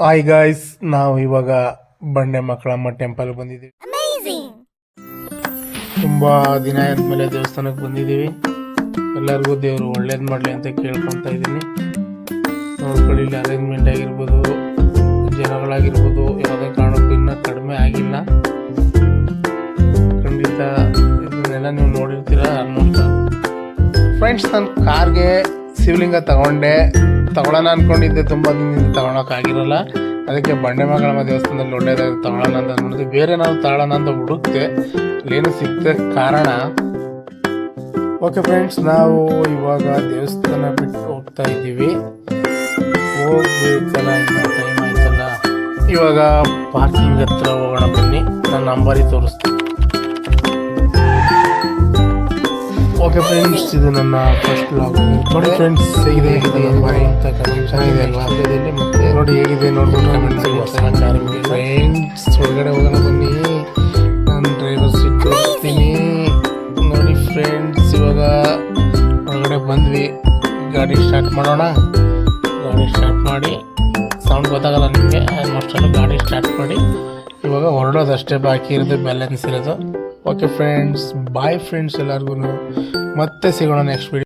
Hi guys ನಾವು ಇವಾಗ ಬಂಡೆ ಮಕ್ಕಳಮ್ಮ ಟೆಂಪಲ್ ಬಂದಿದ್ದೀವಿ ತುಂಬಾ ದಿನ ಆದ್ಮೇಲೆ ದೇವಸ್ಥಾನಕ್ಕೆ ಬಂದಿದ್ದೀವಿ. ಎಲ್ಲರಿಗೂ ದೇವರು ಒಳ್ಳೇದು ಮಾಡಲಿ ಅಂತ ಕೇಳ್ಕೊತ ಇದ್ದೀನಿ. ನೋಡ್ಕೊಳ್ಳಿ ಇಲ್ಲಿ ಅರೇಂಜ್ಮೆಂಟ್ ಆಗಿರ್ಬೋದು ಜನಗಳಾಗಿರ್ಬೋದು ಯಾವುದೇ ಕಾರಣಕ್ಕೂ ಇನ್ನೂ ಕಡಿಮೆ ಆಗಿಲ್ಲ. ಖಂಡಿತ ಇದನ್ನೆಲ್ಲ ನೀವು ನೋಡಿರ್ತೀರ ಅನ್ನೋ ಫ್ರೆಂಡ್ಸ್ ನನ್ನ ಕಾರ್ಗೆ ಶಿವಲಿಂಗ ತಗೊಂಡೆ ತಗೊಳ್ಳೋಣ ಅನ್ಕೊಂಡಿದ್ದೆ, ತುಂಬ ದಿನದಿಂದ ತಗೊಳಕ್ಕಾಗಿರಲ್ಲ. ಅದಕ್ಕೆ ಬಂಡೆ ಮಗಳಮ್ಮ ದೇವಸ್ಥಾನದಲ್ಲಿ ಒಳ್ಳೆಯದಾಗಿ ತಗೊಳ್ಳೋಣ ಅಂತ ನೋಡಿದೆ ಬೇರೆ ನಾವು ತಗೊಳ್ಳೋಣ ಅಂತ ಹುಡುಕ್ತೆ ಅಲ್ಲೇನು ಸಿಕ್ತ ಕಾರಣ. ಓಕೆ ಫ್ರೆಂಡ್ಸ್ ನಾವು ಇವಾಗ ದೇವಸ್ಥಾನ ಬಿಟ್ಟು ಹೋಗ್ತಾ ಇದ್ದೀವಿ. ಹೋಗ್ಬೇಕಲ್ಲ ಟೈಮ್ ಆಯ್ತಲ್ಲ. ಇವಾಗ ಪಾರ್ಕಿಂಗ್ ಹತ್ರ ಹೋಗೋಣ ಬನ್ನಿ. ನನ್ನ ನಂಬರಿ ತೋರಿಸ್ತೀನಿ. ಓಕೆ ಫ್ರೆಂಡ್ಸ್ ಇದು ನನ್ನ ಫಸ್ಟ್ ಬ್ಲಾಗ್ ನೋಡಿ ಫ್ರೆಂಡ್ಸ್ ಹೇಗಿದೆ ಹೇಗಿದೆ ಅಂತ ಕಮೆಂಟ್. ಚೆನ್ನಾಗಿದೆ ಅಲ್ವಾ? ಮತ್ತೆ ನೋಡಿ ಹೇಗಿದೆ ನೋಡ್ಕೊಂಡು ಕಮೆಂಟ್ಸ್ ಫ್ರೆಂಡ್ಸ್ ಹೊರಗಡೆ ಹೋಗೋಣ ಬನ್ನಿ. ನಾನು ಡ್ರೈವರ್ ಸೀಟ್ ಹೋಗ್ತೀನಿ ನೋಡಿ ಫ್ರೆಂಡ್ಸ್ ಇವಾಗ ಒಳಗಡೆ ಬಂದ್ವಿ. ಗಾಡಿ ಸ್ಟಾರ್ಟ್ ಮಾಡೋಣ. ಗಾಡಿ ಸ್ಟಾರ್ಟ್ ಮಾಡಿ. ಸೌಂಡ್ ಗೊತ್ತಾಗಲ್ಲ ನಿಮಗೆ. ಆಲ್ಮೋಸ್ಟ್ ಅಲ್ಲಿ ಗಾಡಿ ಸ್ಟಾರ್ಟ್ ಮಾಡಿ. ಇವಾಗ ಹೊರಡೋದಷ್ಟೇ ಬಾಕಿ ಇರೋದು ಬ್ಯಾಲೆನ್ಸ್ ಇರೋದು. ಓಕೆ ಫ್ರೆಂಡ್ಸ್ ಬಾಯ್ ಫ್ರೆಂಡ್ಸ್ ಎಲ್ಲರಿಗೂ ಮತ್ತೆ ಸಿಗೋಣ ನೆಕ್ಸ್ಟ್